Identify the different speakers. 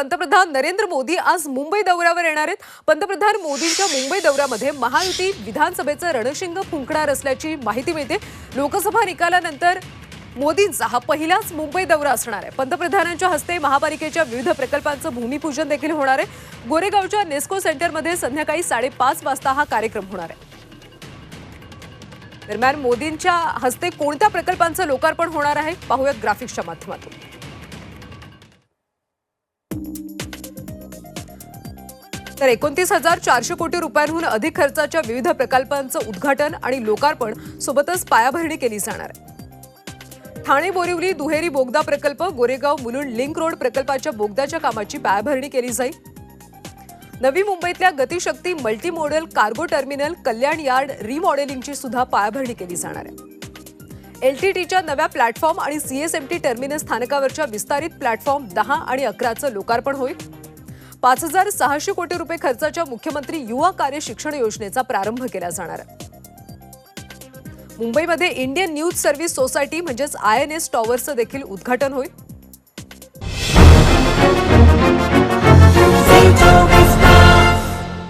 Speaker 1: पंतप्रधान नरेंद्र मोदी आज मुंबई दौऱ्यावर येणार आहेत. पंतप्रधान मोदींच्या मुंबई दौऱ्यामध्ये महायुती विधानसभेचं रणशिंग फुंकणार असल्याची माहिती मिळते. लोकसभा निकालानंतर मोदींचा हा पहिलाच मुंबई दौरा असणार आहे. पंतप्रधानांच्या हस्ते महापालिकेच्या विविध प्रकल्पांचं भूमिपूजन देखील होणार आहे. गोरेगावच्या नेस्को सेंटरमध्ये संध्याकाळी साडेपाच वाजता हा कार्यक्रम होणार आहे. दरम्यान मोदींच्या हस्ते कोणत्या प्रकल्पांचं लोकार्पण होणार आहे? पाहूयात ग्राफिक्सच्या माध्यमातून. तर एकोणतीस हजार चारशे कोटी रुपयांहून अधिक खर्चाच्या विविध प्रकल्पांचं उद्घाटन आणि लोकार्पण सोबतच पायाभरणी केली जाणार आहे. ठाणे बोरिवली दुहेरी बोगदा प्रकल्प गोरेगाव मुलुंड लिंक रोड प्रकल्पाच्या बोगद्याच्या कामाची पायाभरणी केली जाईल. नवी मुंबईतल्या Gati Shakti multimodal cargo terminal Kalyan yard रिमॉडेलिंगची सुद्धा पायाभरणी केली जाणार आहे. एलटीटीच्या नव्या प्लॅटफॉर्म आणि सीएसएमटी टर्मिनस स्थानकावरच्या विस्तारित प्लॅटफॉर्म दहा आणि अकराचं लोकार्पण होईल. पाच हजार सहाशे कोटी रुपये खर्चाच्या मुख्यमंत्री युवा कार्य शिक्षण योजनेचा प्रारंभ केला जाणार. आहे मुंबईमध्ये इंडियन न्यूज सर्व्हिस सोसायटी म्हणजेच आय एन एस टॉवरचं देखील उद्घाटन होईल.